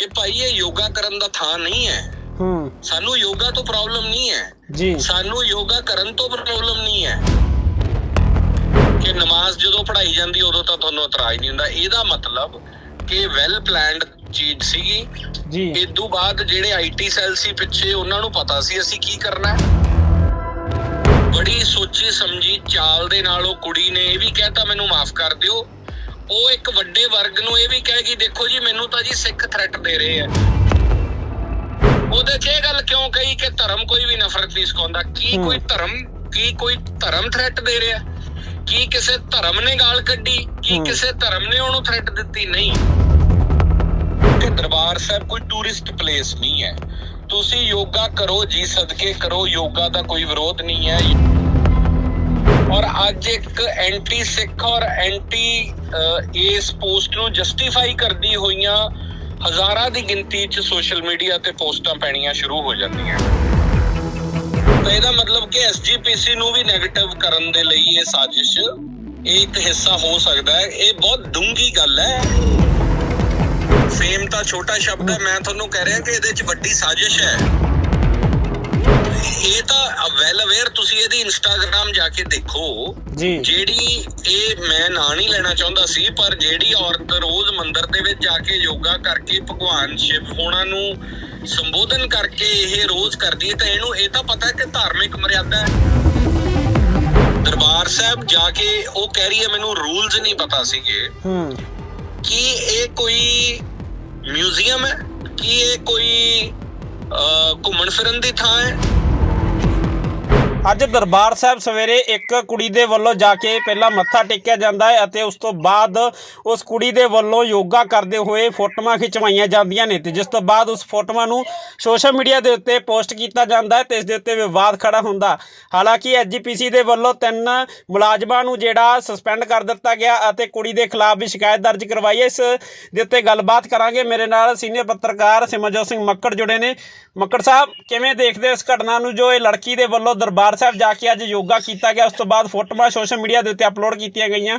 ਕਿ ਭਾਈ ਇਹ ਯੋਗਾ ਕਰਨ ਦਾ ਥਾਂ ਨਹੀਂ ਹੈ। ਹੂੰ। ਸਾਨੂੰ ਯੋਗਾ ਤੋਂ ਪ੍ਰੋਬਲਮ ਨਹੀਂ ਹੈ। ਜੀ। ਸਾਨੂੰ ਯੋਗਾ ਕਰਨ ਤੋਂ ਪ੍ਰੋਬਲਮ ਨਹੀਂ ਹੈ। ਕਿ ਨਮਾਜ਼ ਜਦੋਂ ਪੜ੍ਹਾਈ ਜਾਂਦੀ ਉਦੋਂ ਤਾਂ ਤੁਹਾਨੂੰ ਇਤਰਾਜ਼ ਨਹੀਂ ਹੁੰਦਾ। ਇਹਦਾ ਮਤਲਬ ਕਿ ਵੈਲ ਪਲਾਨਡ ਚੀਜ਼ ਸੀਗੀ। ਜੀ। ਇਦੋਂ ਬਾਅਦ ਜਿਹੜੇ ਆਈਟੀ ਸੈੱਲ ਸੀ ਪਿੱਛੇ ਉਹਨਾਂ ਨੂੰ ਪਤਾ ਸੀ ਅਸੀਂ ਕੀ ਕਰਨਾ ਹੈ। ਬੜੀ ਸੋਚੀ ਸਮਝੀ ਚਾਲ ਦੇ ਨਾਲ ਉਹ ਕੁੜੀ ਨੇ ਇਹ ਵੀ ਕਹਿਤਾ ਮੈਨੂੰ ਮਾਫ ਕਰ ਦਿਓ। ਉਹ ਇੱਕ ਵੱਡੇ ਵਰਗ ਨੂੰ ਇਹ ਵੀ ਕਹਿ ਦੇਖੋ ਜੀ ਮੈਨੂੰ ਤਾਂ ਜੀ ਸਿੱਖ ਥ੍ਰੈਟ ਦੇ ਰਹੇ ਆ। ਉਹਦੇ 'ਚ ਇਹ ਗੱਲ ਕਿਉਂ ਕਹੀ ਕਿ ਧਰਮ ਕੋਈ ਵੀ ਨਫ਼ਰਤ ਨਹੀਂ ਸਿਖਾਉਂਦਾ? ਕੀ। ਕੋਈ ਧਰਮ ਕੀ ਕੋਈ ਧਰਮ ਥ੍ਰੈਟ ਦੇ ਰਿਹਾ? ਕੀ ਕਿਸੇ ਧਰਮ ਨੇ ਗਾਲ ਕੱਢੀ? ਕੀ। ਕਿਸੇ ਧਰਮ ਨੇ ਉਹਨੂੰ ਥ੍ਰੈਟ ਦਿੱਤੀ? ਨਹੀਂ। ਕਿ ਦਰਬਾਰ ਸਾਹਿਬ ਕੋਈ ਟੂਰਿਸਟ ਪਲੇਸ ਨਹੀਂ ਹੈ। ਤੁਸੀਂ ਯੋਗਾ ਕਰੋ ਜੀ ਸਦਕੇ ਕਰੋ ਯੋਗਾ ਦਾ ਕੋਈ ਵਿਰੋਧ ਨਹੀਂ ਹੈ। ਔਰ ਅੱਜ ਇੱਕ ਐਂਟੀ ਸਿੱਖ ਔਰ ਐਂਟੀ ਇਸ ਪੋਸਟ ਨੂੰ ਜਸਟੀਫਾਈ ਕਰਦੀ ਹੋਈਆਂ ਹਜ਼ਾਰਾਂ ਦੀ ਗਿਣਤੀ 'ਚ ਸੋਸ਼ਲ ਮੀਡੀਆ ਤੇ ਪੋਸਟਾਂ ਪੈਣੀਆਂ ਸ਼ੁਰੂ ਹੋ ਜਾਂਦੀਆਂ। ਤਾਂ ਇਹਦਾ ਮਤਲਬ ਕਿ ਐਸਜੀਪੀਸੀ ਨੂੰ ਵੀ 네ਗੇਟਿਵ ਕਰਨ ਦੇ ਲਈ ਇਹ ਸਾਜ਼ਿਸ਼, ਇਹ ਇੱਕ ਹਿੱਸਾ ਹੋ ਸਕਦਾ ਹੈ। ਇਹ ਬਹੁਤ ਡੂੰਗੀ ਗੱਲ ਹੈ। ਫੇਮ ਤਾਂ ਛੋਟਾ ਸ਼ਬਦ ਹੈ। ਮੈਂ ਤੁਹਾਨੂੰ ਕਹਿ ਰਿਹਾ ਕਿ ਇਹਦੇ 'ਚ ਵੱਡੀ ਸਾਜ਼ਿਸ਼ ਹੈ। ਇਹ ਤਾਂ ਵੈਲ ਅਵੇਅਰ ਤੁਸੀਂ ਇਹਦੀ ਇੰਸਟਾਗ੍ਰam ਜਾ ਕੇ ਦੇਖੋ। ਜਿਹੜੀ ਇਹ ਮੈਂ ਨਾਂ ਨਹੀਂ ਲੈਣਾ ਚਾਹੁੰਦਾ ਸੀ ਪਰ ਜਿਹੜੀ ਔਰਤ ਰੋਜ਼ ਮੰਦਿਰ ਦੇ ਵਿੱਚ ਜਾ ਕੇ ਯੋਗਾ ਕਰਕੇ ਭਗਵਾਨ ਸ਼ਿਵ ਹੋਣਾ ਨੂੰ ਸੰਬੋਧਨ ਕਰਕੇ ਇਹ ਰੋਜ਼ ਕਰਦੀ ਹੈ ਤਾਂ ਇਹਨੂੰ ਇਹ ਤਾਂ ਪਤਾ ਹੈ ਕਿ ਧਾਰਮਿਕ ਮਰਿਆਦਾ ਹੈ। ਦਰਬਾਰ ਸਾਹਿਬ ਜਾ ਕੇ ਉਹ ਕਹਿ ਰਹੀ ਹੈ ਮੈਨੂੰ ਰੂਲਸ ਨਹੀਂ ਪਤਾ ਸੀਗੇ। ਹੂੰ। ਕੀ ਇਹ ਕੋਈ ਮਿਊਜ਼ੀਅਮ ਹੈ? ਕੀ ਇਹ ਕੋਈ ਘੁੰਮਣ ਫਿਰਨ ਦੀ ਥਾਂ ਹੈ? ਅੱਜ ਦਰਬਾਰ ਸਾਹਿਬ ਸਵੇਰੇ ਇੱਕ ਕੁੜੀ ਦੇ ਵੱਲੋਂ ਜਾ ਕੇ ਪਹਿਲਾਂ ਮੱਥਾ ਟੇਕਿਆ ਜਾਂਦਾ ਹੈ ਅਤੇ ਉਸ ਤੋਂ ਬਾਅਦ ਉਸ ਕੁੜੀ ਦੇ ਵੱਲੋਂ ਯੋਗਾ ਕਰਦੇ ਹੋਏ ਫੋਟੋਆਂ ਖਿਚਵਾਈਆਂ ਜਾਂਦੀਆਂ ਨੇ ਤੇ ਜਿਸ ਤੋਂ ਬਾਅਦ ਉਸ ਫੋਟੋਆਂ ਨੂੰ ਸੋਸ਼ਲ ਮੀਡੀਆ ਦੇ ਉੱਤੇ ਪੋਸਟ ਕੀਤਾ ਜਾਂਦਾ ਹੈ ਤੇ ਇਸ ਦੇ ਉੱਤੇ ਵਿਵਾਦ ਖੜਾ ਹੁੰਦਾ। ਹਾਲਾਂਕਿ ਐਜੀਪੀਸੀ ਦੇ ਵੱਲੋਂ ਤਿੰਨ ਮੁਲਾਜ਼ਮਾਂ ਨੂੰ ਜਿਹੜਾ ਸਸਪੈਂਡ ਕਰ ਦਿੱਤਾ ਗਿਆ ਅਤੇ ਕੁੜੀ ਦੇ ਖਿਲਾਫ ਵੀ ਸ਼ਿਕਾਇਤ ਦਰਜ ਕਰਵਾਈ ਹੈ। ਇਸ ਦੇ ਉੱਤੇ ਗੱਲਬਾਤ ਕਰਾਂਗੇ। ਮੇਰੇ ਨਾਲ ਸੀਨੀਅਰ ਪੱਤਰਕਾਰ ਸਿਮਰਜੋਤ ਸਿੰਘ ਮੱਕੜ ਜੁੜੇ ਨੇ। ਮੱਕੜ ਸਾਹਿਬ, ਕਿਵੇਂ ਦੇਖਦੇ ਇਸ ਘਟਨਾ ਨੂੰ ਜੋ ਇਹ ਲੜਕੀ ਦੇ ਵੱਲੋਂ ਦਰਬਾਰ ਸਾਹਿਬ ਜਾ ਕੇ ਅੱਜ ਯੋਗਾ ਕੀਤਾ ਗਿਆ ਉਸ ਤੋਂ ਬਾਅਦ ਫੋਟੋਆਂ ਸੋਸ਼ਲ ਮੀਡੀਆ ਦੇ ਉੱਤੇ ਅਪਲੋਡ ਕੀਤੀਆਂ ਗਈਆਂ।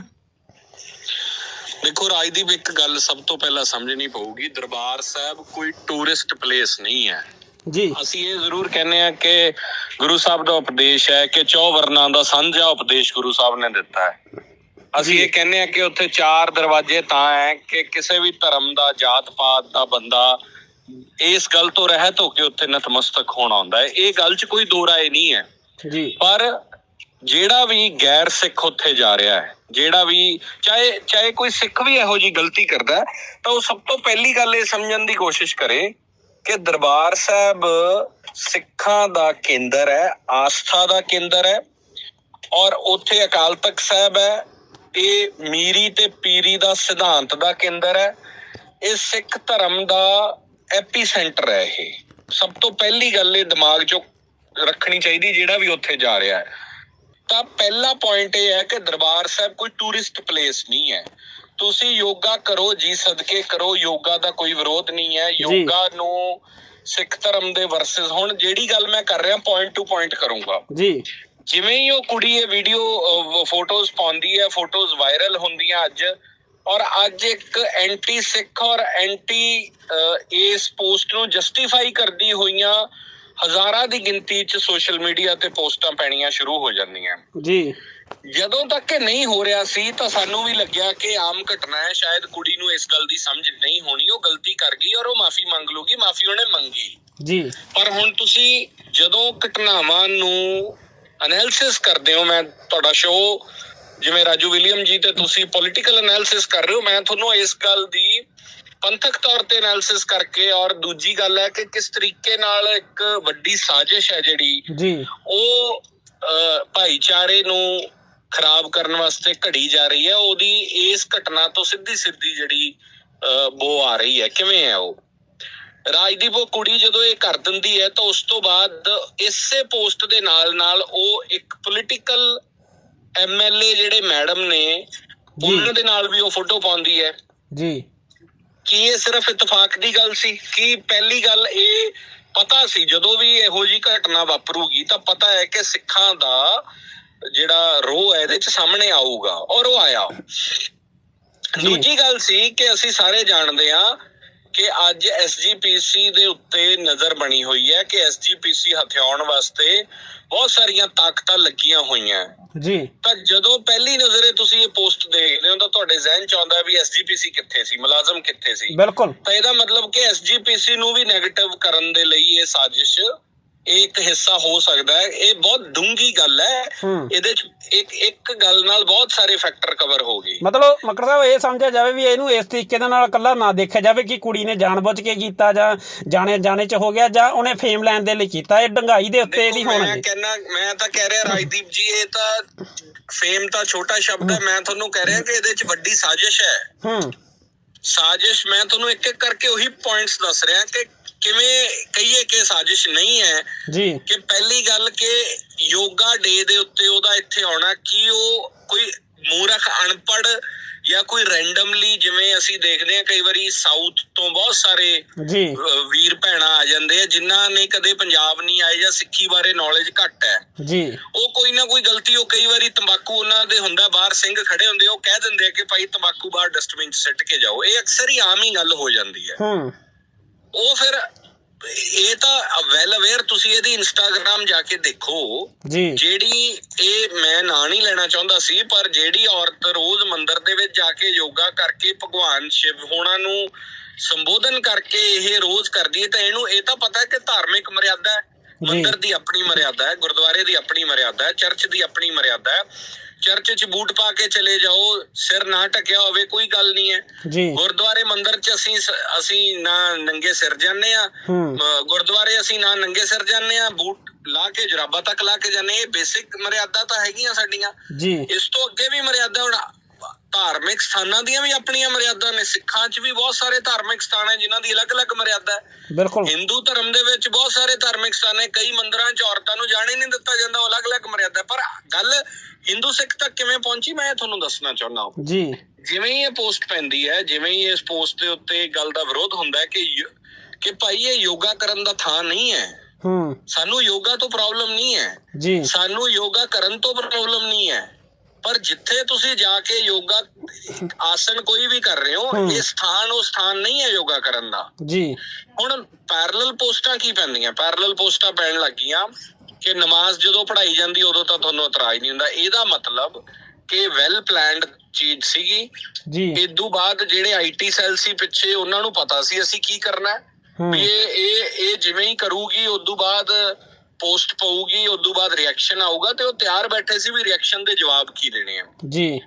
ਦੇਖੋ ਰਾਜਦੀਪ ਇੱਕ ਗੱਲ ਸਭ ਤੋਂ ਪਹਿਲਾਂ ਸਮਝਣੀ ਪਊਗੀ ਦਰਬਾਰ ਸਾਹਿਬ ਕੋਈ ਟੂਰਿਸਟ ਪਲੇਸ ਨਹੀਂ ਹੈ। ਜੀ। ਅਸੀਂ ਇਹ ਜ਼ਰੂਰ ਕਹਿੰਦੇ ਆ ਕਿ ਗੁਰੂ ਸਾਹਿਬ ਦਾ ਉਪਦੇਸ਼ ਹੈ ਕਿ ਚੌ ਵਰਨਾਂ ਦਾ ਸਾਂਝਾ ਉਪਦੇਸ਼ ਗੁਰੂ ਸਾਹਿਬ ਨੇ ਦਿੱਤਾ ਹੈ। ਅਸੀਂ ਇਹ ਕਹਿੰਦੇ ਆ ਕਿ ਉੱਥੇ ਚਾਰ ਦਰਵਾਜ਼ੇ ਤਾਂ ਹੈ ਕਿ ਕਿਸੇ ਵੀ ਧਰਮ ਦਾ ਜਾਤ ਪਾਤ ਦਾ ਬੰਦਾ ਇਸ ਗੱਲ ਤੋਂ ਰਹਿਤ ਹੋ ਕੇ ਉੱਥੇ ਨਤਮਸਤਕ ਹੋਣਾ ਹੁੰਦਾ ਹੈ। ਇਹ ਗੱਲ 'ਚ ਕੋਈ ਦੋ ਰਾਏ ਨਹੀਂ ਹੈ। ਜੀ। ਪਰ ਜਿਹੜਾ ਵੀ ਗੈਰ ਸਿੱਖ ਉੱਥੇ ਜਾ ਰਿਹਾ ਹੈ, ਜਿਹੜਾ ਵੀ ਚਾਹੇ ਚਾਹੇ ਕੋਈ ਸਿੱਖ ਵੀ ਇਹੋ ਜੀ ਗਲਤੀ ਕਰਦਾ ਤਾਂ ਉਹ ਸਭ ਤੋਂ ਪਹਿਲੀ ਗੱਲ ਇਹ ਸਮਝਣ ਦੀ ਕੋਸ਼ਿਸ਼ ਕਰੇ ਕਿ ਦਰਬਾਰ ਸਾਹਿਬ ਸਿੱਖਾਂ ਦਾ ਕੇਂਦਰ ਹੈ, ਆਸਥਾ ਦਾ ਕੇਂਦਰ ਹੈ ਔਰ ਉੱਥੇ ਅਕਾਲ ਤਖਤ ਸਾਹਿਬ ਹੈ, ਇਹ ਮੀਰੀ ਤੇ ਪੀਰੀ ਦਾ ਸਿਧਾਂਤ ਦਾ ਕੇਂਦਰ ਹੈ, ਇਹ ਸਿੱਖ ਧਰਮ ਦਾ ਐਪੀ ਸੈਂਟਰ ਹੈ ਇਹ। ਸਭ ਤੋਂ ਪਹਿਲੀ ਗੱਲ ਇਹ ਦਿਮਾਗ 'ਚੋਂ ਰੱਖਣੀ ਚਾਹੀਦੀ ਜਿਹੜਾ ਵੀ ਉੱਥੇ ਜਾ ਰਿਹਾ ਹੈ। ਤਾਂ ਪਹਿਲਾ ਪੁਆਇੰਟ ਇਹ ਹੈ ਕਿ ਦਰਬਾਰ ਸਾਹਿਬ ਕੋਈ ਟੂਰਿਸਟ ਪਲੇਸ ਨਹੀਂ ਹੈ। ਤੁਸੀਂ ਯੋਗਾ ਕਰੋ ਜੀ ਸਦਕੇ ਕਰੋ ਯੋਗਾ ਦਾ ਕੋਈ ਵਿਰੋਧ ਨਹੀਂ ਹੈ। ਯੋਗਾ ਨੂੰ ਸਿੱਖ ਧਰਮ ਦੇ ਵਰਸਸ ਹੁਣ ਜਿਹੜੀ ਗੱਲ ਮੈਂ ਕਰ ਰਿਹਾ ਪੁਆਇੰਟ ਟੂ ਪੁਆਇੰਟ ਕਰੂੰਗਾ। ਜੀ। ਜਿਵੇਂ ਹੀ ਉਹ ਕੁੜੀ ਇਹ ਵੀਡੀਓ ਫੋਟੋਜ਼ ਪਾਉਂਦੀ ਹੈ ਫੋਟੋਜ਼ ਵਾਇਰਲ ਹੁੰਦੀਆਂ ਅੱਜ ਔਰ ਅੱਜ ਇੱਕ ਐਂਟੀ ਸਿੱਖ ਔਰ ਐਂਟੀ ਇਸ ਪੋਸਟ ਨੂੰ ਜਸਟੀਫਾਈ ਕਰਦੀ ਹੋਈਆਂ ਹਜ਼ਾਰਾਂ ਦੀ ਗਿਣਤੀ 'ਚ ਸੋਸ਼ਲ ਮੀਡੀਆ ਤੇ ਪੋਸਟਾਂ ਪੈਣੀਆਂ ਸ਼ੁਰੂ ਹੋ ਜਾਂਦੀਆਂ। ਜੀ। ਜਦੋਂ ਤੱਕ ਇਹ ਨਹੀਂ ਹੋ ਰਿਹਾ ਸੀ ਤਾਂ ਸਾਨੂੰ ਵੀ ਲੱਗਿਆ ਕਿ ਆਮ ਘਟਨਾ ਹੈ ਸ਼ਾਇਦ ਕੁੜੀ ਨੂੰ ਇਸ ਗੱਲ ਦੀ ਸਮਝ ਨਹੀਂ ਹੋਣੀ ਉਹ ਗਲਤੀ ਕਰ ਗਈ ਔਰ ਉਹ ਮਾਫੀ ਮੰਗ ਲੂਗੀ ਮਾਫੀ ਉਹਨੇ ਮੰਗੀ। ਜੀ। ਪਰ ਹੁਣ ਤੁਸੀਂ ਜਦੋਂ ਘਟਨਾਵਾਂ ਨੂੰ ਐਨਾਲਿਸਿਸ ਕਰਦੇ ਹੋ ਮੈਂ ਤੁਹਾਡਾ ਸ਼ੋਅ ਜਿਵੇਂ ਰਾਜੂ ਵਿਲੀਅਮ ਜੀ ਤੇ ਤੁਸੀਂ ਪੋਲਿਟੀਕਲ ਐਨਾਲਿਸਿਸ ਕਰ ਰਹੇ ਹੋ ਮੈਂ ਤੁਹਾਨੂੰ ਇਸ ਗੱਲ ਦੀ ਪੰਥਕ ਤੌਰ ਤੇ ਐਨਾਲਿਸਿਸ ਕਰਕੇ ਔਰ ਦੂਜੀ ਗੱਲ ਹੈ ਕਿ ਕਿਸ ਤਰੀਕੇ ਨਾਲ ਇੱਕ ਵੱਡੀ ਸਾਜ਼ਿਸ਼ ਹੈ ਜਿਹੜੀ ਜੀ। ਉਹ ਭਾਈਚਾਰੇ ਨੂੰ ਖਰਾਬ ਕਰਨ ਵਾਸਤੇ ਘੜੀ ਜਾ ਰਹੀ ਹੈ ਉਹਦੀ ਇਸ ਘਟਨਾ ਤੋਂ ਸਿੱਧੀ ਸਿੱਧੀ ਜਿਹੜੀ ਬੋ ਆ ਰਹੀ ਹੈ। ਕਿਵੇਂ ਹੈ ਉਹ? ਰਾਜਦੀਪ ਉਹ ਕੁੜੀ ਜਦੋਂ ਇਹ ਕਰ ਦਿੰਦੀ ਹੈ ਤਾਂ ਉਸ ਤੋਂ ਬਾਅਦ ਇਸੇ ਪੋਸਟ ਦੇ ਨਾਲ ਨਾਲ ਉਹ ਇੱਕ ਪੋਲਿਟੀਕਲ ਐਮਐਲਏ ਜਿਹੜੇ ਮੈਡਮ ਨੇ ਉਹਨਾਂ ਦੇ ਨਾਲ ਵੀ ਉਹ ਫੋਟੋ ਪਾਉਂਦੀ ਹੈ। ਜੀ। ਕੀ ਇਹ ਸਿਰਫ ਇਤਫਾਕ ਦੀ ਗੱਲ ਸੀ? ਕੀ ਪਹਿਲੀ ਗੱਲ ਇਹ ਪਤਾ ਸੀ? ਜਦੋਂ ਵੀ ਇਹੋ ਜੀ ਘਟਨਾ ਵਾਪਰੂਗੀ ਤਾਂ ਪਤਾ ਹੈ ਕਿ ਸਿੱਖਾਂ ਦਾ ਜਿਹੜਾ ਰੋਹ ਹੈ ਇਹਦੇ ਚ ਸਾਹਮਣੇ ਆਊਗਾ ਔਰ ਉਹ ਆਇਆ। ਦੂਜੀ ਗੱਲ ਸੀ ਕਿ ਅਸੀਂ ਸਾਰੇ ਜਾਣਦੇ ਹਾਂ ਕਿ ਅੱਜ ਐਸਜੀਪੀਸੀ ਦੇ ਉੱਤੇ ਨਜ਼ਰ ਬਣੀ ਹੋਈ ਹੈ ਕਿ ਐਸਜੀਪੀਸੀ ਹਥਿਆਉਣ ਵਾਸਤੇ ਬਹੁਤ ਸਾਰੀਆਂ ਤਾਕਤਾਂ ਲੱਗੀਆਂ ਹੋਈਆਂ। ਜੀ। ਤਾਂ ਜਦੋਂ ਪਹਿਲੀ ਨਜ਼ਰੇ ਤੁਸੀਂ ਇਹ ਪੋਸਟ ਦੇਖਦੇ ਹੋ ਤਾਂ ਤੁਹਾਡੇ ਜ਼ਿਹਨ ਚ ਆਉਂਦਾ ਵੀ ਐਸਜੀਪੀਸੀ ਕਿੱਥੇ ਸੀ ਮੁਲਾਜ਼ਮ ਕਿੱਥੇ ਸੀ। ਬਿਲਕੁਲ। ਤਾਂ ਇਹਦਾ ਮਤਲਬ ਕਿ ਐਸਜੀਪੀਸੀ ਨੂੰ ਵੀ 네ਗੇਟਿਵ ਕਰਨ ਦੇ ਲਈ ਇਹ ਸਾਜ਼ਿਸ਼ ਇਹ ਇੱਕ ਹਿੱਸਾ ਹੋ ਸਕਦਾ ਹੈ। ਇਹ ਬਹੁਤ ਡੂੰਗੀ ਗੱਲ ਹੈ। ਇਹਦੇ ਚ ਇੱਕ ਇੱਕ ਗੱਲ ਨਾਲ ਬਹੁਤ ਸਾਰੇ ਫੈਕਟਰ ਕਵਰ ਹੋ ਗਏ। ਮਤਲਬ ਮਕਰ ਸਾਹਿਬ ਇਹ ਸਮਝਿਆ ਜਾਵੇ ਵੀ ਇਹਨੂੰ ਇਸ ਤਰੀਕੇ ਦੇ ਨਾਲ ਇਕੱਲਾ ਨਾ ਦੇਖਿਆ ਜਾਵੇ ਕਿ ਕੁੜੀ ਨੇ ਜਾਣਬੁੱਝ ਕੇ ਕੀਤਾ ਜਾਂ ਜਾਣੇ ਜਾਣੇ ਚ ਹੋ ਗਿਆ ਜਾਂ ਉਹਨੇ ਫੇਮ ਲੈਣ ਦੇ ਲਈ ਕੀਤਾ। ਇਹ ਡੰਗਾਈ ਦੇ ਉੱਤੇ ਇਹਦੀ ਦੇਖੋ, ਮੈਂ ਕਹਿੰਦਾ ਮੈਂ ਤਾਂ ਕਹਿ ਰਿਹਾ ਰਾਜਦੀਪ ਜੀ ਇਹ ਤਾਂ ਫੇਮ ਤਾਂ ਛੋਟਾ ਸ਼ਬਦ ਹੈ। ਮੈਂ ਤੁਹਾਨੂੰ ਕਹਿ ਰਿਹਾ ਕਿ ਇਹਦੇ ਚ ਵੱਡੀ ਸਾਜ਼ਿਸ਼ ਹੈ। ਹੂੰ। ਸਾਜ਼ਿਸ਼ ਮੈਂ ਤੁਹਾਨੂੰ ਇੱਕ ਇੱਕ ਕਰਕੇ ਉਹੀ ਪੁਆਇੰਟਸ ਦੱਸ ਰਿਹਾ ਕਿ ਕਿਵੇਂ ਕਹੀਏ ਕਿ ਸਾਜ਼ਿਸ਼ ਨਹੀਂ ਹੈ ਜੀ। ਕਿ ਪਹਿਲੀ ਗੱਲ ਕਿ ਯੋਗਾ ਡੇ ਦੇ ਉੱਤੇ ਉਹਦਾ ਇੱਥੇ ਆਉਣਾ ਕੀ ਉਹ ਕੋਈ ਮੂਰਖ ਅਨਪੜ ਜਾਂ ਕੋਈ ਰੈਂਡਮਲੀ ਜਿਵੇਂ ਅਸੀਂ ਦੇਖਦੇ ਹਾਂ ਕਈ ਵਾਰੀ ਸਾਊਥ ਤੋਂ ਬਹੁਤ ਸਾਰੇ ਜੀ। ਵੀਰ ਭੈਣਾਂ ਆ ਜਾਂਦੇ ਆ ਜਿਨ੍ਹਾਂ ਨੇ ਕਦੇ ਪੰਜਾਬ ਨਹੀਂ ਆਏ ਜਾਂ ਸਿੱਖੀ ਬਾਰੇ ਨੌਲੇਜ ਘੱਟ ਹੈ। ਜੀ। ਉਹ ਕੋਈ ਨਾ ਕੋਈ ਗਲਤੀ ਉਹ ਕਈ ਵਾਰੀ ਤੰਬਾਕੂ ਉਹਨਾਂ ਦੇ ਹੁੰਦਾ ਬਾਹਰ ਸਿੰਘ ਖੜੇ ਹੁੰਦੇ ਉਹ ਕਹਿ ਦਿੰਦੇ ਆ ਕਿ ਭਾਈ ਤੰਬਾਕੂ ਬਾਹਰ ਡਸਟਬਿਨ 'ਚ ਸਿੱਟ ਕੇ ਜਾਓ। ਇਹ ਅਕਸਰ ਹੀ ਆਮ ਹੀ ਗੱਲ ਹੋ ਜਾਂਦੀ ਹੈ। ਹੂੰ। ਉਹ ਫਿਰ ਇਹ ਤਾਂ ਵੈਲ ਅਵੇਅਰ ਤੁਸੀਂ ਇਹਦੀ ਇੰਸਟਾਗ੍ਰam ਜਾ ਕੇ ਦੇਖੋ। ਜਿਹੜੀ ਇਹ ਮੈਂ ਨਾਂ ਨਹੀਂ ਲੈਣਾ ਚਾਹੁੰਦਾ ਸੀ ਪਰ ਜਿਹੜੀ ਔਰਤ ਰੋਜ਼ ਮੰਦਿਰ ਦੇ ਵਿੱਚ ਜਾ ਕੇ ਯੋਗਾ ਕਰਕੇ ਭਗਵਾਨ ਸ਼ਿਵ ਹੋਣਾ ਨੂੰ ਸੰਬੋਧਨ ਕਰਕੇ ਇਹ ਰੋਜ਼ ਕਰਦੀ ਹੈ ਤਾਂ ਇਹਨੂੰ ਇਹ ਤਾਂ ਪਤਾ ਹੈ ਕਿ ਧਾਰਮਿਕ ਮਰਿਆਦਾ ਹੈ। ਮੰਦਿਰ ਦੀ ਆਪਣੀ ਮਰਿਆਦਾ ਹੈ ਗੁਰਦੁਆਰੇ ਦੀ ਆਪਣੀ ਮਰਿਆਦਾ ਹੈ ਚਰਚ ਦੀ ਆਪਣੀ ਮਰਿਆਦਾ ਹੈ। ਚਰਚ 'ਚ ਬੂਟ ਪਾ ਕੇ ਚਲੇ ਜਾਓ ਸਿਰ ਨਾ ਢਕਿਆ ਹੋਵੇ ਕੋਈ ਗੱਲ ਨਹੀਂ ਹੈ। ਗੁਰਦੁਆਰੇ ਮੰਦਿਰ 'ਚ ਅਸੀਂ ਅਸੀਂ ਨਾ ਨੰਗੇ ਸਿਰ ਜਾਂਦੇ ਆ ਗੁਰਦੁਆਰੇ ਅਸੀਂ ਨਾ ਨੰਗੇ ਸਿਰ ਜਾਂਦੇ ਆ ਬੂਟ ਲਾ ਕੇ ਜਰਾਬਾ ਤੱਕ ਲਾ ਕੇ ਜਾਂਦੇ। ਇਹ ਬੇਸਿਕ ਮਰਿਆਦਾ ਤਾਂ ਹੈਗੀਆਂ ਸਾਡੀਆਂ। ਇਸ ਤੋਂ ਅੱਗੇ ਵੀ ਮਰਿਆਦਾ ਹੁਣ ਧਾਰਮਿਕ ਸਥਾਨਾਂ ਦੀਆਂ ਵੀ ਆਪਣੀਆਂ ਮਰਿਆਦਾ ਨੇ। ਸਿੱਖਾਂ 'ਚ ਵੀ ਬਹੁਤ ਸਾਰੇ ਧਾਰਮਿਕ ਸਥਾਨ ਹੈ ਜਿਨ੍ਹਾਂ ਦੀ ਅਲੱਗ-ਅਲੱਗ ਮਰਿਆਦਾ ਹੈ। ਬਿਲਕੁਲ। ਹਿੰਦੂ ਧਰਮ ਦੇ ਵਿੱਚ ਬਹੁਤ ਸਾਰੇ ਧਾਰਮਿਕ ਸਥਾਨ ਹੈ ਕਈ ਮੰਦਿਰਾਂ 'ਚ ਔਰਤਾਂ ਨੂੰ ਜਾਣ ਨਹੀਂ ਦਿੱਤਾ ਜਾਂਦਾ ਉਹ ਅਲੱਗ-ਅਲੱਗ ਮਰਿਆਦਾ ਹੈ। ਪਰ ਗੱਲ ਹਿੰਦੂ ਸਿੱਖ ਤੱਕ ਕਿਵੇਂ ਪਹੁੰਚੀ? ਮੈਂ ਤੁਹਾਨੂੰ ਦੱਸਣਾ ਚਾਹੁੰਦਾ ਹਾਂ। ਜੀ। ਜਿਵੇਂ ਹੀ ਇਹ ਪੋਸਟ ਪੈਂਦੀ ਹੈ ਜਿਵੇਂ ਹੀ ਇਸ ਪੋਸਟ ਦੇ ਉੱਤੇ ਗੱਲ ਦਾ ਵਿਰੋਧ ਹੁੰਦਾ ਹੈ ਕਿ ਕਿ ਭਾਈ ਇਹ ਯੋਗਾ ਕਰਨ ਦਾ ਥਾਂ ਨਹੀਂ ਹੈ। ਹੂੰ। ਸਾਨੂੰ ਯੋਗਾ ਤੋਂ ਪ੍ਰੋਬਲਮ ਨਹੀਂ ਹੈ। ਜੀ। ਸਾਨੂੰ ਯੋਗਾ ਕਰਨ ਤੋਂ ਪ੍ਰੋਬਲਮ ਨਹੀਂ ਹੈ। ਪਰ ਜਿੱਥੇ ਤੁਸੀਂ ਜਾ ਕੇ ਯੋਗਾ ਆਸਨ ਕੋਈ ਵੀ ਕਰ ਰਹੇ ਹੋ। ਇਹ ਸਥਾਨ ਉਹ ਸਥਾਨ ਨਹੀਂ ਹੈ ਯੋਗਾ ਕਰਨ ਦਾ। ਜੀ। ਹੁਣ ਪੈਰਲਲ ਪੋਸਟਾਂ ਕੀ ਪੈਂਦੀਆਂ? ਪੈਰਲਲ ਪੋਸਟਾਂ ਪੈਣ ਲੱਗੀਆਂ। ਕਿ ਨਮਾਜ਼ ਜਦੋਂ ਪੜ੍ਹਾਈ ਜਾਂਦੀ ਉਦੋਂ ਤਾਂ ਤੁਹਾਨੂੰ ਇਤਰਾਜ਼ ਨਹੀਂ ਹੁੰਦਾ। ਇਹਦਾ ਮਤਲਬ ਕਿ ਵੈਲ ਪਲਾਨਡ ਚੀਜ਼ ਸੀਗੀ। ਜੀ। ਇਦੋਂ ਬਾਅਦ ਜਿਹੜੇ ਆਈਟੀ ਸੈੱਲ ਸੀ ਪਿੱਛੇ ਉਹਨਾਂ ਨੂੰ ਪਤਾ ਸੀ ਅਸੀਂ ਕੀ ਕਰਨਾ। ਵੀ ਇਹ ਇਹ ਇਹ ਜਿਵੇਂ ਹੀ ਕਰੂਗੀ ਉਦੋਂ ਬਾਅਦ ਪੋਸਟ ਪਊਗੀ ਉਦੋਂ ਬਾਅਦ ਰਿਐਕਸ਼ਨ ਆਊਗਾ ਤੇ ਉਹ ਤਿਆਰ ਬੈਠੇ ਸੀ ਵੀ ਰਿਐਕਸ਼ਨ ਦੇ ਜਵਾਬ ਕੀ ਦੇਣੇ ਆ। ਜੀ।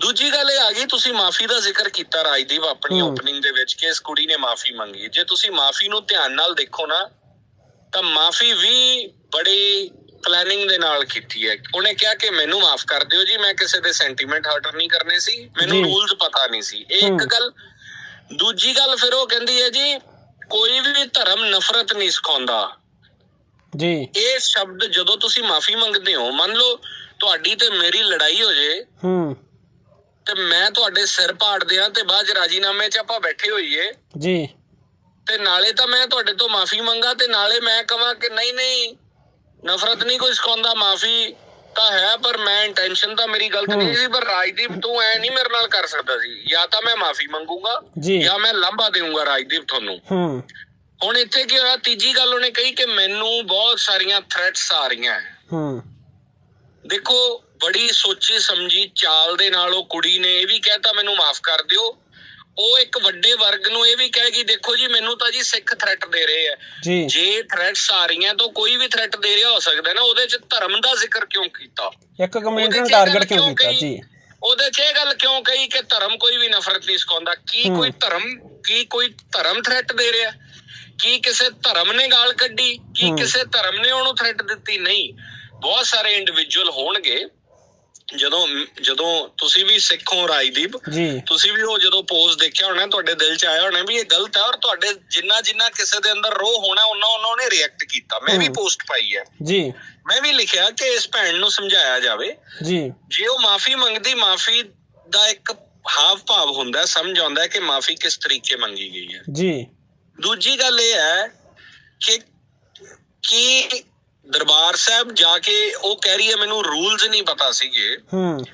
ਦੂਜੀ ਗੱਲ ਇਹ ਆ ਗਈ ਤੁਸੀਂ ਮਾਫੀ ਦਾ ਜ਼ਿਕਰ ਕੀਤਾ ਰਾਜਦੀਪ ਆਪਣੀ। ਓਪਨਿੰਗ ਦੇ ਵਿੱਚ ਕਿ ਇਸ ਕੁੜੀ ਨੇ ਮਾਫੀ ਮੰਗੀ। ਜੇ ਤੁਸੀਂ ਮਾਫੀ ਨੂੰ ਧਿਆਨ ਨਾਲ ਦੇਖੋ ਨਾ ਤਾਂ ਮਾਫੀ ਵੀ ਬੜੀ ਪਲੈਨਿੰਗ ਦੇ ਨਾਲ ਕੀਤੀ ਹੈ। ਉਹਨੇ ਕਿਹਾ ਕਿ ਮੈਨੂੰ ਮਾਫ ਕਰ ਦਿਓ ਜੀ ਮੈਂ ਕਿਸੇ ਦੇ ਸੈਂਟੀਮੈਂਟ ਹਰਟ ਨਹੀਂ ਕਰਨੇ ਸੀ। ਮੈਨੂੰ। ਰੂਲਸ ਪਤਾ ਨਹੀਂ ਸੀ। ਇਹ ਇੱਕ। ਗੱਲ ਦੂਜੀ ਗੱਲ ਫਿਰ ਉਹ ਕਹਿੰਦੀ ਹੈ ਜੀ ਕੋਈ ਵੀ ਧਰਮ ਨਫ਼ਰਤ ਨਹੀਂ ਸਿਖਾਉਂਦਾ। ਜੀ। ਇਹ ਸ਼ਬਦ ਜਦੋਂ ਤੁਸੀਂ ਮਾਫੀ ਮੰਗਦੇ ਹੋ ਮੰਨ ਲਓ ਤੁਹਾਡੀ ਤੇ ਮੇਰੀ ਲੜਾਈ ਹੋ ਜੇ ਹੂੰ। ਤੇ ਮੈਂ ਤੁਹਾਡੇ ਸਿਰ ਪਾੜ ਦਿਆਂ ਤੇ ਬਾਅਦ ਰਾਜੀਨਾਮੇ 'ਚ ਆਪਾਂ ਬੈਠੇ ਹੋਈਏ। ਜੀ। ਤੇ ਨਾਲੇ ਤਾਂ ਮੈਂ ਤੁਹਾਡੇ ਤੋਂ ਮਾਫੀ ਮੰਗਾ ਤੇ ਨਾਲੇ ਮੈਂ ਕਹਾਂ ਕਿ ਨਹੀਂ ਨਹੀਂ ਨਫ਼ਰਤ ਨਹੀਂ ਕੋਈ ਸਿਖਾਉਂਦਾ ਮਾਫੀ ਤਾਂ ਹੈ ਪਰ ਮੈਂ ਇੰਟੈਂਸ਼ਨ ਤਾਂ ਮੇਰੀ ਗਲਤ ਨਹੀਂ ਸੀ ਪਰ ਰਾਜਦੀਪ ਤੂੰ ਐ ਨਹੀਂ ਮੇਰੇ ਨਾਲ ਕਰ ਸਕਦਾ ਸੀ। ਜਾਂ ਤਾਂ ਮੈਂ ਮਾਫੀ ਮੰਗੂਗਾ ਜੀ। ਮੈਂ ਲਾਂਭਾ ਦੇਊਂਗਾ ਰਾਜਦੀਪ ਤੁਹਾਨੂੰ। ਹੂੰ। ਹੁਣ ਇੱਥੇ ਕੀ ਹੋਇਆ ਤੀਜੀ ਗੱਲ ਉਹਨੇ ਕਹੀ ਕਿ ਮੈਨੂੰ ਬਹੁਤ ਸਾਰੀਆਂ ਥ੍ਰੈਟਸ ਆ ਰਹੀਆਂ। ਹੂੰ। ਦੇਖੋ ਬੜੀ ਸੋਚੀ ਸਮਝੀ ਚਾਲ ਦੇ ਨਾਲ ਉਹ ਕੁੜੀ ਨੇ ਇਹ ਵੀ ਕਹਿਤਾ ਮੈਨੂੰ ਮਾਫ ਕਰ ਦਿਓ। ਉਹ ਇੱਕ ਵੱਡੇ ਵਰਗ ਨੂੰ ਇਹ ਵੀ ਕਹੇਗੀ ਦੇਖੋ ਜੀ ਮੈਨੂੰ ਤਾਂ ਜੀ ਸਿੱਖ ਥ੍ਰੈਟ ਦੇ ਰਹੇ ਆ। ਜੀ। ਥ੍ਰੈਟਸ ਆ ਰਹੀਆਂ ਤਾਂ ਕੋਈ ਵੀ ਥ੍ਰੈਟ ਦੇ ਰਿਹਾ ਹੋ ਸਕਦਾ ਨਾ ਉਹਦੇ ਚ ਧਰਮ ਦਾ ਜ਼ਿਕਰ ਕਿਉਂ ਕੀਤਾ? ਇੱਕ ਕਮਿਊਨਿਟੀ ਨੂੰ ਟਾਰਗੇਟ ਕਿਉਂ ਕੀਤਾ? ਜੀ। ਉਹਦੇ ਚ ਇਹ ਗੱਲ ਕਿਉਂ ਕਹੀ ਕਿ ਧਰਮ ਕੋਈ ਵੀ ਨਫ਼ਰਤ ਨਹੀਂ ਸਿਖਾਉਂਦਾ? ਕੀ। ਕੋਈ ਧਰਮ ਕੀ ਕੋਈ ਧਰਮ ਥ੍ਰੈਟ ਦੇ ਰਿਹਾ? ਕੀ ਕਿਸੇ ਧਰਮ ਨੇ ਗਾਲ ਕੱਢੀ? ਕੀ। ਕਿਸੇ ਧਰਮ ਨੇ ਉਹਨੂੰ ਥ੍ਰੈਟ ਦਿੱਤੀ? ਨਹੀਂ। ਬਹੁਤ ਸਾਰੇ ਇੰਡੀਵਿਜੂਅਲ ਹੋਣਗੇ। ਜਦੋਂ ਜਦੋਂ ਤੁਸੀਂ ਵੀ ਸਿੱਖ ਹੋ ਰਾਜਦੀਪ ਤੁਸੀਂ ਵੀ ਉਹ ਜਦੋਂ ਪੋਸਟ ਦੇਖਿਆ ਹੋਣਾ ਤੁਹਾਡੇ ਦਿਲ 'ਚ ਆਇਆ ਹੋਣਾ ਵੀ ਇਹ ਗਲਤ ਹੈ ਔਰ ਤੁਹਾਡੇ ਜਿੰਨਾ ਜਿੰਨਾ ਕਿਸੇ ਦੇ ਅੰਦਰ ਰੋਹ ਹੋਣਾ ਉਹਨਾਂ ਉਹਨਾਂ ਉਹਨੇ ਰਿਐਕਟ ਕੀਤਾ। ਮੈਂ ਵੀ। ਪੋਸਟ ਪਾਈ ਹੈ। ਜੀ। ਮੈਂ ਵੀ ਲਿਖਿਆ ਕਿ ਇਸ ਭੈਣ ਨੂੰ ਸਮਝਾਇਆ ਜਾਵੇ। ਜੀ। ਜੇ ਉਹ ਮਾਫੀ ਮੰਗਦੀ ਮਾਫੀ ਦਾ ਇੱਕ ਹਾਵ ਭਾਵ ਹੁੰਦਾ ਸਮਝ ਆਉਂਦਾ ਕਿ ਮਾਫੀ ਕਿਸ ਤਰੀਕੇ ਮੰਗੀ ਗਈ ਹੈ। ਜੀ। ਦੂਜੀ ਗੱਲ ਇਹ ਹੈ ਕਿ ਕੀ ਦਰਬਾਰ ਸਾਹਿਬ ਜਾ ਕੇ ਉਹ ਕਹਿ ਰਹੀ ਹੈ ਮੈਨੂੰ ਰੂਲਸ ਨਹੀਂ ਪਤਾ ਸੀਗੇ। ਹੂੰ।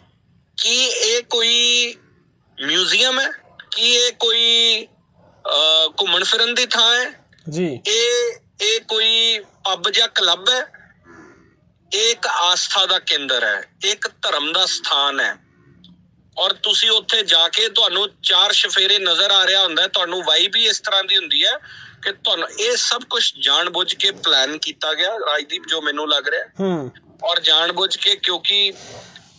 ਕੀ ਇਹ ਕੋਈ ਮਿਊਜ਼ੀਅਮ ਹੈ? ਕੀ ਇਹ ਕੋਈ ਘੁੰਮਣ ਫਿਰਨ ਦੀ ਥਾਂ ਹੈ? ਜੀ। ਇਹ ਇਹ ਕੋਈ ਪੱਬ ਜਾਂ ਕਲੱਬ ਹੈ? ਇਹ ਇੱਕ ਆਸਥਾ ਦਾ ਕੇਂਦਰ ਹੈ। ਇੱਕ ਧਰਮ ਦਾ ਸਥਾਨ ਹੈ। ਔਰ ਤੁਸੀਂ ਉੱਥੇ ਜਾ ਕੇ ਤੁਹਾਨੂੰ ਚਾਰ ਸ਼ਫੇਰੇ ਨਜ਼ਰ ਆ ਰਿਹਾ ਹੁੰਦਾ ਤੁਹਾਨੂੰ ਵਾਈਬ ਹੀ ਇਸ ਤਰ੍ਹਾਂ ਦੀ ਹੁੰਦੀ ਹੈ ਕਿ ਤੁਹਾਨੂੰ ਇਹ ਸਭ ਕੁਝ ਜਾਣਬੁੱਝ ਕੇ ਪਲਾਨ ਕੀਤਾ ਗਿਆ ਰਾਜਦੀਪ ਜੋ ਮੈਨੂੰ ਲੱਗ ਰਿਹਾ ਹੈ। ਔਰ ਜਾਣਬੁੱਝ ਕੇ ਕਿਉਂਕਿ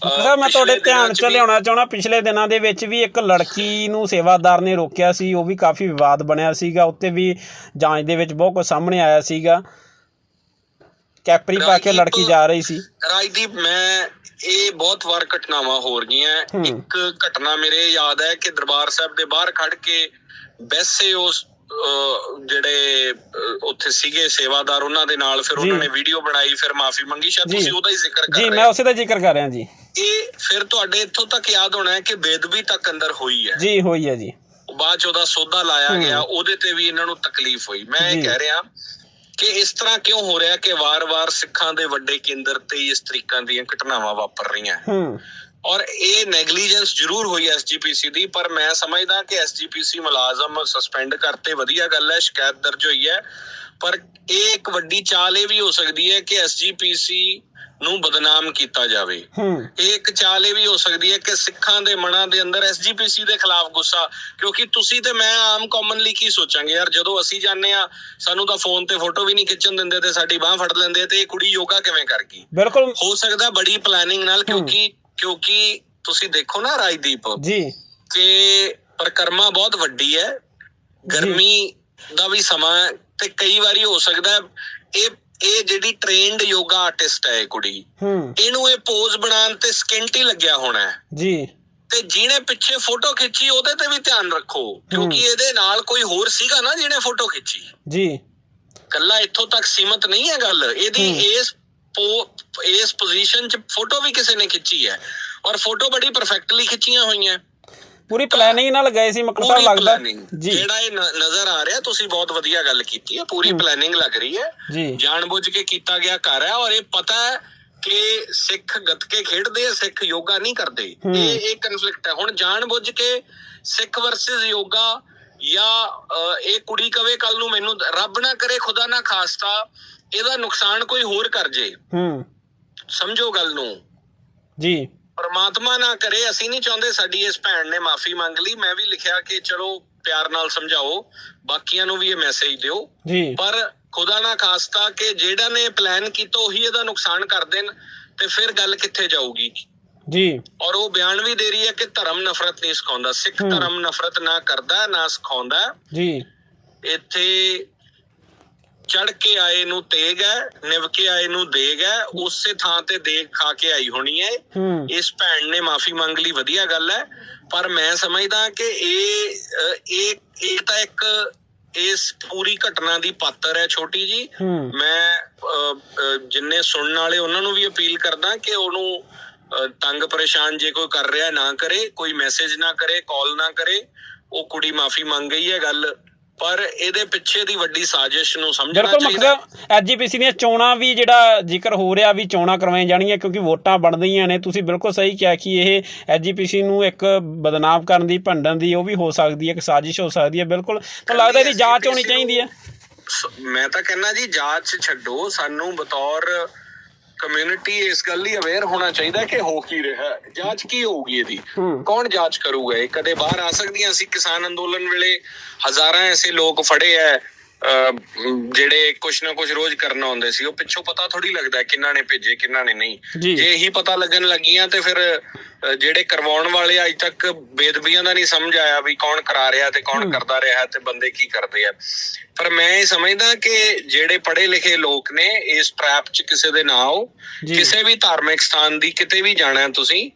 ਸਰ ਮੈਂ ਤੁਹਾਡੇ ਧਿਆਨ 'ਚ ਲਿਆਉਣਾ ਚਾਹਣਾ ਪਿਛਲੇ ਦਿਨਾਂ ਦੇ ਵਿੱਚ ਵੀ ਇੱਕ ਲੜਕੀ ਨੂੰ ਸੇਵਾਦਾਰ ਨੇ ਰੋਕਿਆ ਸੀ ਉਹ ਵੀ ਕਾਫੀ ਵਿਵਾਦ ਬਣਿਆ ਸੀਗਾ ਉੱਤੇ ਵੀ ਜਾਂਚ ਦੇ ਵਿੱਚ ਬਹੁਤ ਕੁਝ ਸਾਹਮਣੇ ਆਇਆ ਸੀਗਾ ਕੈਪਰੀ ਪਾ ਕੇ ਲੜਕੀ ਜਾ ਰਹੀ ਸੀ ਰਾਜਦੀਪ ਮੈਂ ਇਹ ਬਹੁਤ ਵਾਰ ਘਟਨਾਵਾਂ ਹੋ ਰਹੀਆਂ। ਇੱਕ ਘਟਨਾ ਮੇਰੇ ਯਾਦ ਹੈ ਕਿ ਦਰਬਾਰ ਸਾਹਿਬ ਦੇ ਬਾਹਰ ਖੜ ਕੇ ਬੈਸੇ ਉਸ ਜਿਹੜੇ ਉੱਥੇ ਸੀਗੇ ਸੇਵਾਦਾਰ ਉਹਨਾਂ ਦੇ ਨਾਲ ਫਿਰ ਜੀ। ਉਹਨਾਂ ਨੇ ਵੀਡੀਓ ਬਣਾਈ ਫਿਰ ਮਾਫੀ ਮੰਗੀ ਸ਼ਾਇਦ ਜੀ। ਤੁਸੀਂ ਉਹਦਾ ਹੀ ਜ਼ਿਕਰ ਕਰ ਜੀ ਰਹੇ ਮੈਂ ਹੋ ਉਸੇ ਦਾ ਜ਼ਿਕਰ ਕਰ ਰਿਹਾ ਜੀ ਇਹ ਫਿਰ ਤੁਹਾਡੇ ਇੱਥੋਂ ਤੱਕ ਯਾਦ ਹੋਣਾ ਹੈ ਕਿ ਬੇਦਬੀ ਤੱਕ ਅੰਦਰ ਹੋਈ ਹੈ ਜੀ ਹੋਈ ਹੈ ਜੀ ਬਾਅਦ ਚ ਉਹਦਾ ਸੌਦਾ ਲਾਇਆ। ਗਿਆ ਉਹਦੇ ਤੇ ਵੀ ਇਹਨਾਂ ਨੂੰ ਤਕਲੀਫ ਹੋਈ ਮੈਂ ਜੀ। ਇਹ ਕਹਿ ਰਿਹਾ ਕਿ ਇਸ ਤਰ੍ਹਾਂ ਕਿਉਂ ਹੋ ਰਿਹਾ ਕਿ ਵਾਰ-ਵਾਰ ਸਿੱਖਾਂ ਦੇ ਵੱਡੇ ਕੇਂਦਰ ਤੇ ਇਸ ਤਰੀਕਾਂ ਦੀਆਂ ਘਟਨਾਵਾਂ ਵਾਪਰ ਰਹੀਆਂ ਹੂੰ ਔਰ ਇਹ ਨੈਗਲੀਜੈਂਸ ਜ਼ਰੂਰ ਹੋਈ ਐਸਜੀਪੀਸੀ ਦੀ ਪਰ ਮੈਂ ਸਮਝਦਾ ਕਿ ਐਸਜੀਪੀਸੀ ਮੁਲਾਜ਼ਮ ਸਸਪੈਂਡ ਕਰਤੇ ਵਧੀਆ ਗੱਲ ਹੈ ਸ਼ਿਕਾਇਤ ਦਰਜ ਹੋਈ ਹੈ। ਪਰ ਇਹ ਇੱਕ ਵੱਡੀ ਚਾਲ ਇਹ ਵੀ ਹੋ ਸਕਦੀ ਹੈ ਕਿ ਐਸਜੀਪੀਸੀ ਨੂੰ ਬਦਨਾਮ ਕੀਤਾ ਜਾਵੇ। ਇਹ ਇੱਕ ਚਾਲ ਇਹ ਵੀ ਹੋ ਸਕਦੀ ਹੈ ਕਿ ਸਿੱਖਾਂ ਦੇ ਮਨਾਂ ਦੇ ਅੰਦਰ ਐਸਜੀਪੀਸੀ ਦੇ ਖਿਲਾਫ ਗੁੱਸਾ ਕਿਉਂਕਿ ਤੁਸੀਂ ਤੇ ਮੈਂ ਆਮ ਕਾਮਨਲੀ ਕੀ ਸੋਚਾਂਗੇ ਯਾਰ ਜਦੋਂ ਅਸੀਂ ਜਾਂਦੇ ਆ ਸਾਨੂੰ ਤਾਂ ਫੋਨ ਤੇ ਫੋਟੋ ਵੀ ਨਹੀਂ ਖਿੱਚਣ ਦਿੰਦੇ ਤੇ ਸਾਡੀ ਬਾਹ ਫੜ ਲੈਂਦੇ ਤੇ ਇਹ ਕੁੜੀ ਯੋਗਾ ਕਿਵੇਂ ਕਰ ਗਈ ਬਿਲਕੁਲ। ਹੋ ਸਕਦਾ ਬੜੀ ਪਲੈਨਿੰਗ ਨਾਲ ਕਿਉਂਕਿ ਕਿਉਂਕਿ ਤੁਸੀਂ ਦੇਖੋ ਨਾ ਰਾਜਦੀਪ ਜੀ। ਕਿ ਪ੍ਰਕਰਮਾ ਬਹੁਤ ਵੱਡੀ ਹੈ। ਗਰਮੀ ਦਾ ਵੀ ਸਮਾਂ ਤੇ ਕਈ ਵਾਰੀ ਹੋ ਸਕਦਾ ਇਹ ਇਹ ਜਿਹੜੀ ਟ੍ਰੇਨਡ ਯੋਗਾ ਆਰਟਿਸਟ ਹੈ ਇਹ ਕੁੜੀ ਹੂੰ। ਇਹਨੂੰ ਇਹ ਪੋਜ਼ ਬਣਾਉਣ ਤੇ ਸਕਿੰਟ ਹੀ ਲੱਗਿਆ ਹੋਣਾ ਹੈ। ਜੀ। ਤੇ ਜਿਹਨੇ ਪਿੱਛੇ ਫੋਟੋ ਖਿੱਚੀ ਉਹਦੇ ਤੇ ਵੀ ਧਿਆਨ ਰੱਖੋ ਕਿਉਂਕਿ ਇਹਦੇ ਨਾਲ ਕੋਈ ਹੋਰ ਸੀਗਾ ਨਾ ਜਿਹਨੇ ਫੋਟੋ ਖਿੱਚੀ। ਜੀ। ਕੱਲਾ ਇੱਥੋਂ ਤੱਕ ਸੀਮਤ ਨਹੀਂ ਹੈ ਗੱਲ। ਇਹਦੀ। ਇਸ ਇਸ ਪੋਜੀਸ਼ਨ 'ਚ ਫੋਟੋ ਵੀ ਕਿਸੇ ਨੇ ਖਿੱਚੀ ਹੈ। ਔਰ ਫੋਟੋ ਬੜੀ ਪਰਫੈਕਟਲੀ ਖਿੱਚੀਆਂ ਹੋਈਆਂ। ਪੂਰੀ ਪਲੈਨਿੰਗ ਨਾਲ ਗਏ ਸੀ ਮੱਕੜ ਸਾਹਿਬ ਲੱਗਦਾ। ਜੀ। ਜਿਹੜਾ ਇਹ ਨਜ਼ਰ ਆ ਰਿਹਾ ਤੁਸੀਂ ਬਹੁਤ ਵਧੀਆ ਗੱਲ ਕੀਤੀ ਹੈ। ਪੂਰੀ। ਪਲੈਨਿੰਗ ਲੱਗ ਰਹੀ ਹੈ। ਜੀ। ਜਾਣਬੁੱਝ ਕੇ ਕੀਤਾ ਗਿਆ ਘਰ ਹੈ ਔਰ ਇਹ ਪਤਾ ਹੈ ਕਿ ਸਿੱਖ ਗੱਤਕੇ ਖੇਡਦੇ ਆ ਸਿੱਖ ਯੋਗਾ ਨਹੀਂ ਕਰਦੇ। ਇਹ ਇਹ ਕਨਫਲਿਕਟ ਹੈ। ਹੁਣ ਜਾਣਬੁੱਝ ਕੇ ਸਿੱਖ ਵਰਸਸ ਯੋਗਾ ਜਾਂ ਇਹ ਕੁੜੀ ਕਵੇ ਕੱਲ ਨੂੰ ਮੈਨੂੰ ਰੱਬ ਨਾ ਕਰੇ ਖੁਦਾ ਨਾ ਖਾਸਤਾ ਇਹਦਾ ਨੁਕਸਾਨ ਕੋਈ ਹੋਰ ਕਰ ਜੇ। ਹੂੰ। ਸਮਝੋ ਗੱਲ ਨੂੰ। ਜੀ। ਪਰਮਾਤਮਾ ਨਾ ਕਰੇ ਅਸੀਂ ਨਹੀਂ ਚਾਹੁੰਦੇ ਸਾਡੀ ਇਸ ਭੈਣ ਨੇ ਮਾਫੀ ਮੰਗ ਲਈ। ਮੈਂ ਵੀ ਲਿਖਿਆ ਕਿ ਚਲੋ ਪਿਆਰ ਨਾਲ ਸਮਝਾਓ ਬਾਕੀਆਂ ਨੂੰ ਵੀ ਇਹ ਮੈਸੇਜ ਦਿਓ। ਜੀ। ਪਰ ਖੁਦਾ ਨਾ ਖਾਸਤਾ ਕਿ ਜਿਹੜਾ ਨੇ ਪਲਾਨ ਕੀਤਾ ਉਹੀ ਇਹਦਾ ਨੁਕਸਾਨ ਕਰ ਦੇਣ ਤੇ ਫਿਰ ਗੱਲ ਕਿੱਥੇ ਜਾਊਗੀ? ਜੀ। ਔਰ ਉਹ ਬਿਆਨ ਵੀ ਦੇ ਰਹੀ ਹੈ ਕਿ ਧਰਮ ਨਫ਼ਰਤ ਨਹੀਂ ਸਿਖਾਉਂਦਾ। ਸਿੱਖ। ਧਰਮ ਨਫ਼ਰਤ ਨਾ ਕਰਦਾ ਨਾ ਸਿਖਾਉਂਦਾ। ਜੀ। ਇੱਥੇ ਚੜ ਕੇ ਆਏ ਨੂੰ ਤੇਗ ਹੈ ਨਿਵ ਕੇ ਆਏ ਨੂੰ ਦੇਗ ਹੈ ਉਸੇ ਥਾਂ ਤੇ ਦੇਗ ਖਾ ਕੇ ਆਈ ਹੋਣੀ ਹੈ। ਇਸ ਭੈਣ ਨੇ ਮਾਫੀ ਮੰਗ ਲਈ ਵਧੀਆ ਗੱਲ ਹੈ। ਪਰ ਮੈਂ ਸਮਝਦਾ ਕਿ ਇਹ ਇਹ ਇਹ ਤਾਂ ਇੱਕ ਇਸ ਪੂਰੀ ਘਟਨਾ ਦੀ ਪਾਤਰ ਹੈ ਛੋਟੀ ਜੀ। ਮੈਂ ਜਿੰਨੇ ਸੁਣਨ ਵਾਲੇ ਉਹਨਾਂ ਨੂੰ ਵੀ ਅਪੀਲ ਕਰਦਾ ਕਿ ਉਹਨੂੰ ਤੰਗ ਪਰੇਸ਼ਾਨ ਜੇ ਕੋਈ ਕਰ ਰਿਹਾ ਨਾ ਕਰੇ ਕੋਈ ਮੈਸੇਜ ਨਾ ਕਰੇ ਕਾਲ ਨਾ ਕਰੇ ਉਹ ਕੁੜੀ ਮਾਫੀ ਮੰਗ ਗਈ ਹੈ ਗੱਲ। ਪਰ ਇਹਦੇ ਪਿੱਛੇ ਦੀ ਵੱਡੀ ਸਾਜ਼ਿਸ਼ ਨੂੰ ਸਮਝਣਾ ਬਿਲਕੁਲ ਚਾਹੀਦਾ। ਮਕਸਦ ਐਜੀਪੀਸੀ ਦੀਆਂ ਚੋਣਾਂ ਵੀ ਜਿਹੜਾ ਜ਼ਿਕਰ ਹੋ ਰਿਹਾ ਵੀ ਚੋਣਾਂ ਕਰਵਾਈਆਂ ਜਾਣਗੀਆਂ ਕਿਉਂਕਿ ਵੋਟਾਂ ਬਣਦੀਆਂ ਨੇ। ਤੁਸੀਂ ਬਿਲਕੁਲ ਸਹੀ ਕਿਹਾ ਕਿ ਇਹ ਐਜੀਪੀਸੀ ਨੂੰ ਇੱਕ ਬਦਨਾਮ ਕਰਨ ਦੀ ਭੰਡਣ ਦੀ ਉਹ ਵੀ ਹੋ ਸਕਦੀ ਹੈ ਇੱਕ ਸਾਜ਼ਿਸ਼ ਹੋ ਸਕਦੀ ਹੈ ਬਿਲਕੁਲ। ਤਾਂ ਲੱਗਦਾ ਇਹਦੀ ਜਾਂਚ ਹੋਣੀ ਚਾਹੀਦੀ ਹੈ? ਮੈਂ ਤਾਂ ਕਹਿੰਦਾ ਜੀ ਜਾਂਚ ਛੱਡੋ। ਸਾਨੂੰ ਬਤੌਰ ਕਮਿਊਨਿਟੀ ਇਸ ਗੱਲ ਲਈ ਅਵੇਅਰ ਹੋਣਾ ਚਾਹੀਦਾ ਕਿ ਹੋ ਕੀ ਰਿਹਾ ਹੈ। ਜਾਂਚ ਕੀ ਹੋਊਗੀ ਇਹਦੀ? ਕੌਣ ਜਾਂਚ ਕਰੂਗਾ ਇਹ? ਕਦੇ ਬਾਹਰ ਆ ਸਕਦੀਆਂ ਸੀ ਕਿਸਾਨ ਅੰਦੋਲਨ ਵੇਲੇ। ਹਜ਼ਾਰਾਂ ਐਸੇ ਲੋਕ ਫੜੇ ਐ। ਜਿਹੜੇ ਕੁਛ ਨਾ ਕੁਛ ਰੋਜ਼ ਕਰਨ ਆਉਂਦੇ ਸੀ ਉਹ ਪਿੱਛੋਂ ਪਤਾ ਥੋੜੀ ਲੱਗਦਾ ਕਿੰਨਾ ਨੇ ਭੇਜੇ ਕਿੰਨਾ ਨੇ ਨਹੀਂ। ਜੀ। ਇਹੀ ਪਤਾ ਲੱਗਣ ਲੱਗੀਆਂ ਤੇ ਫਿਰ ਜਿਹੜੇ ਕਰਵਾਉਣ ਵਾਲੇ ਅੱਜ ਤੱਕ ਬੇਦਬੀਆਂ ਦਾ ਨਹੀਂ ਸਮਝ ਆਇਆ ਵੀ ਕੌਣ ਕਰਾ ਰਿਹਾ ਤੇ ਕੌਣ। ਕਰਦਾ ਰਿਹਾ ਤੇ ਬੰਦੇ ਕੀ ਕਰਦੇ ਆ। ਪਰ ਮੈਂ ਇਹ ਸਮਝਦਾ ਕਿ ਜਿਹੜੇ ਪੜ੍ਹੇ ਲਿਖੇ ਲੋਕ ਨੇ ਇਸ ਟ੍ਰੈਪ 'ਚ ਕਿਸੇ ਦੇ ਨਾ ਆਓ। ਕਿਸੇ ਵੀ ਧਾਰਮਿਕ ਸਥਾਨ ਦੀ ਕਿਤੇ ਵੀ ਜਾਣਾ ਤੁਸੀਂ।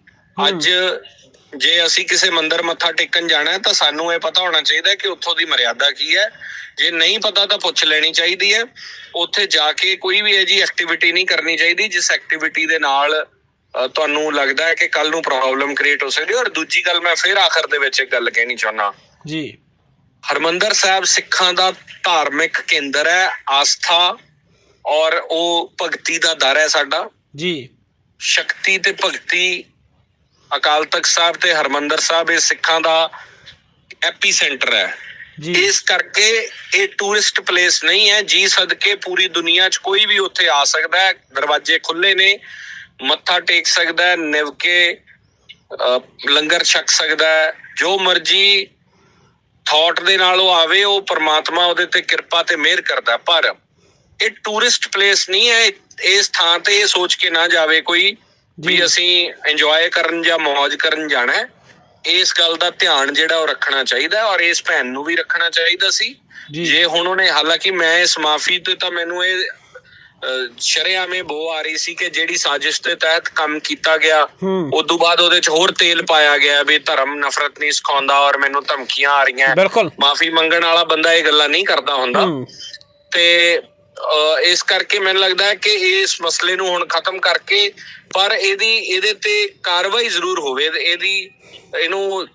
ਅੱਜ ਜੇ ਅਸੀਂ ਕਿਸੇ ਮੰਦਿਰ ਮੱਥਾ ਟੇਕਣ ਜਾਣਾ ਹੈ ਤਾਂ ਸਾਨੂੰ ਇਹ ਪਤਾ ਹੋਣਾ ਚਾਹੀਦਾ ਕਿ ਉੱਥੋਂ ਦੀ ਮਰਿਆਦਾ ਕੀ ਹੈ। ਜੇ ਨਹੀਂ ਪਤਾ ਤਾਂ ਪੁੱਛ ਲੈਣੀ ਚਾਹੀਦੀ ਹੈ। ਉੱਥੇ ਜਾ ਕੇ ਕੋਈ ਵੀ ਅਜਿਹੀ ਐਕਟੀਵਿਟੀ ਨਹੀਂ ਕਰਨੀ ਚਾਹੀਦੀ ਜਿਸ ਐਕਟੀਵਿਟੀ ਦੇ ਨਾਲ ਤੁਹਾਨੂੰ ਲੱਗਦਾ ਹੈ ਕਿ ਕੱਲ ਨੂੰ ਪ੍ਰੋਬਲਮ ਕ੍ਰੀਏਟ ਹੋ ਸਕਦੀ ਹੈ। ਔਰ ਦੂਜੀ ਗੱਲ ਮੈਂ ਫਿਰ ਆਖਰ ਦੇ ਵਿੱਚ ਇੱਕ ਗੱਲ ਕਹਿਣੀ ਚਾਹੁੰਦਾ। ਜੀ। ਹਰਮੰਦਰ ਸਾਹਿਬ ਸਿੱਖਾਂ ਦਾ ਧਾਰਮਿਕ ਕੇਂਦਰ ਹੈ ਆਸਥਾ ਔਰ ਉਹ ਭਗਤੀ ਦਾ ਦਰ ਹੈ ਸਾਡਾ। ਜੀ। ਸ਼ਕਤੀ ਤੇ ਭਗਤੀ ਅਕਾਲ ਤਖਤ ਸਾਹਿਬ ਤੇ ਹਰਮੰਦਰ ਸਾਹਿਬ ਇਹ ਸਿੱਖਾਂ ਦਾ ਐਪੀ ਸੈਂਟਰ ਹੈ। ਜੀ। ਇਸ ਕਰਕੇ ਇਹ ਟੂਰਿਸਟ ਪਲੇਸ ਨਹੀਂ ਹੈ। ਜੀ ਸਦਕੇ ਪੂਰੀ ਦੁਨੀਆ 'ਚ ਕੋਈ ਵੀ ਉੱਥੇ ਆ ਸਕਦਾ ਹੈ। ਦਰਵਾਜ਼ੇ ਖੁੱਲੇ ਨੇ ਮੱਥਾ ਟੇਕ ਸਕਦਾ ਹੈ ਨਿਵ ਕੇ ਅਹ, ਲੰਗਰ ਛਕ ਸਕਦਾ ਹੈ। ਜੋ ਮਰਜ਼ੀ ਥਾਟ ਦੇ ਨਾਲ ਉਹ ਆਵੇ ਉਹ ਪ੍ਰਮਾਤਮਾ ਉਹਦੇ ਤੇ ਕਿਰਪਾ ਤੇ ਮਿਹਰ ਕਰਦਾ। ਪਰ ਇਹ ਟੂਰਿਸਟ ਪਲੇਸ ਨਹੀਂ ਹੈ। ਇਸ ਥਾਂ ਤੇ ਇਹ ਸੋਚ ਕੇ ਨਾ ਜਾਵੇ ਕੋਈ। ਵੀ ਅਸੀਂ ਇੰਜੋਏ ਕਰਨ ਜਾਂ ਮौज ਕਰਨ ਜਾਣਾ ਹੈ ਇਸ ਗੱਲ ਦਾ ਧਿਆਨ ਜਿਹੜਾ ਉਹ ਰੱਖਣਾ ਚਾਹੀਦਾ ਔਰ ਇਸ ਭੈਣ ਨੂੰ ਵੀ ਰੱਖਣਾ ਚਾਹੀਦਾ ਸੀ। ਜੀ। ਹੁਣ ਉਹਨੇ ਹਾਲਾਂਕਿ ਮੈਂ ਇਸ ਮਾਫੀ ਤੇ ਤਾਂ ਮੈਨੂੰ ਇਹ ਸ਼ਰਿਆਮੇ ਬੋ ਆ ਰਹੀ ਸੀ ਕਿ ਜਿਹੜੀ ਸਾਜ਼ਿਸ਼ ਦੇ ਤਹਿਤ ਕੰਮ ਕੀਤਾ ਗਿਆ ਉਸ ਤੋਂ ਬਾਅਦ ਉਹਦੇ ਚ ਹੋਰ ਤੇਲ ਪਾਇਆ ਗਿਆ ਵੀ ਧਰਮ ਨਫ਼ਰਤ ਨਹੀਂ ਸਿਖਾਉਂਦਾ ਔਰ ਮੈਨੂੰ ਧਮਕੀਆਂ ਆ ਰਹੀਆਂ। ਮਾਫੀ ਮੰਗਣ ਵਾਲਾ ਬੰਦਾ ਇਹ ਗੱਲਾਂ ਨਹੀਂ ਕਰਦਾ ਹੁੰਦਾ। ਤੇ ਇਸ ਕਰਕੇ ਮੈਨੂੰ ਲੱਗਦਾ ਹੈ ਕਿ ਇਸ ਮਸਲੇ ਨੂੰ ਹੁਣ ਖਤਮ ਕਰਕੇ, ਪਰ ਇਹਦੀ, ਇਹਦੇ ਤੇ ਕਾਰਵਾਈ ਜ਼ਰੂਰ ਹੋਵੇ। ਇਹਦੀ, ਇਹਨੂੰ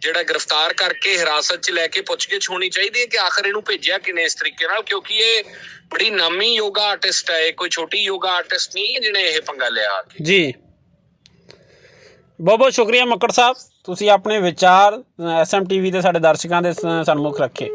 ਜਿਹੜਾ ਗ੍ਰਿਫਤਾਰ ਕਰਕੇ ਹਿਰਾਸਤ 'ਚ ਲੈ ਕੇ ਪੁੱਛਗਿੱਛ ਹੋਣੀ ਚਾਹੀਦੀ ਹੈ ਕਿ ਆਖਰ ਇਹਨੂੰ ਭੇਜਿਆ ਕਿਨੇ ਇਸ ਤਰੀਕੇ ਨਾਲ? ਕਿਉਂਕਿ ਇਹ ਬੜੀ ਨਾਮੀ ਯੋਗਾ ਆਰਟਿਸਟ ਹੈ ਕੋਈ ਛੋਟੀ ਯੋਗਾ ਆਰਟਿਸਟ ਨਹੀਂ ਜਿਹਨੇ ਇਹ ਪੰਗਾ ਲਿਆ ਜੀ। ਬਹੁਤ ਬਹੁਤ ਸ਼ੁਕਰੀਆ ਮੱਕੜ ਸਾਹਿਬ। ਤੁਸੀਂ ਆਪਣੇ ਵਿਚਾਰ ਐਸਐਮ ਟੀਵੀ ਤੇ ਸਾਡੇ ਦਰਸ਼ਕਾਂ ਦੇ ਸਨਮੁਖ ਰੱਖੇ।